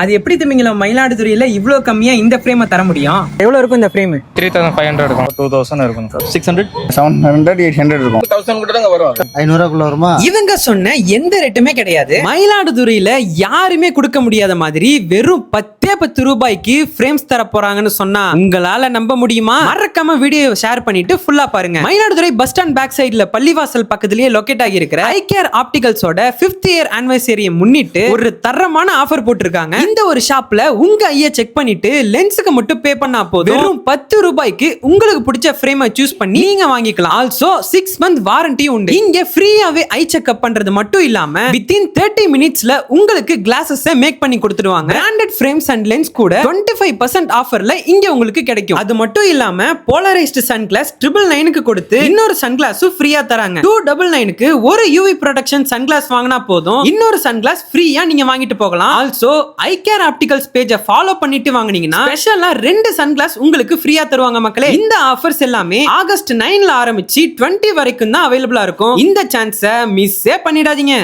அது எப்படி திமிங்கலம் மயிலாடுதுறையில இவ்ளோ கம்மியா இந்த ஃப்ரேமை தர முடியும்? எவ்வளவு இருக்கும் இந்த frame three thousand five hundred இருக்கும். டூ தௌசண்ட் இருக்கும். Sir six hundred seven hundred eight hundred இருக்கும் ஐநூறுவாக்குள்ள வருமா. இவங்க சொன்ன எந்த ரேட்டுமே கிடையாது. மயிலாடுதுறையில யாருமே கொடுக்க முடியாத மாதிரி வெறும் பத்தே பத்து ரூபாய்க்கு ஃப்ரேம்ஸ் தர போறாங்கன்னு சொன்னா உங்களால நம்ப முடியுமா? மறக்காம வீடியோ ஷேர் பண்ணிட்டு ஃபுல்லா பாருங்க. மயிலாடுதுறை பஸ் ஸ்டாண்ட் பேக் சைடுல பள்ளிவாசல் பக்கத்திலேயே லொகேட் ஆகி இருக்கிற ஐ கேர் ஆப்டிகல்ஸோட பிப்த் இயர் ஆனிவர்சரியை முன்னிட்டு ஒரு தரமான ஆஃபர் போட்டிருக்காங்க. இந்த ஒரு ஷாப்ல உங்க ஐய செக் பண்ணிட்டு லென்ஸுக்கு மட்டும் பே பண்ணா போதும். வெறும் பத்து ரூபாய்க்கு உங்களுக்கு பிடிச்ச ஃப்ரேமை சூஸ் பண்ணி நீங்க வாங்கிக்கலாம். ஆல்சோ சிக்ஸ் மந்த் வாரண்டி உண்டு. இங்க ஃப்ரீயாவே ஐ செக்அப் பண்றது மட்டும் இல்லாம வித்தின் தேர்ட்டி மினிட்ஸ்ல உங்களுக்கு கிளாஸஸ் மேக் பண்ணி கொடுத்துருவாங்க பிராண்டட் ஃப்ரேம்ஸ் அண்ட் லென்ஸ் கூட டுவெண்ட்டி ஃபைவ் பர்சன்ட் ஆஃபர்ல இங்க உங்களுக்கு கிடைக்கும். அது மட்டும் இல்லாம போலரைஸ்டு சன் கிளாஸ் ட்ரிபிள் நைனுக்கு கொடுத்து இன்னொரு சன் கிளாஸும் ஃப்ரீயா தராங்க. டூ டபுள் நைனுக்கு ஒரு யூவி ப்ரொடக்ஷன் சன் கிளாஸ் வாங்கினா போதும். இன்னொரு சன் கிளாஸ் ஃப்ரீயா நீங்க வாங்கிட்டு போகலாம். ஆல்சோ ஐ கேர் ஆப்டிகல்ஸ் பேஜை ஃபாலோ பண்ணிட்டு வாங்கினீங்கன்னா ஸ்பெஷலா ரெண்டு சன் கிளாஸ் உங்களுக்கு ஃப்ரீயா தருவாங்க மக்களே. இந்த ஆஃபர்ஸ் எல்லாமே ஆகஸ்ட் நைன்ல ஆரம்பிச்சு டுவெண்ட்டி வரைக்கும் தான் அவைலபிளா இருக்கும். இந்த சான்ஸை மிஸ்ஸே பண்ணிடாதீங்க.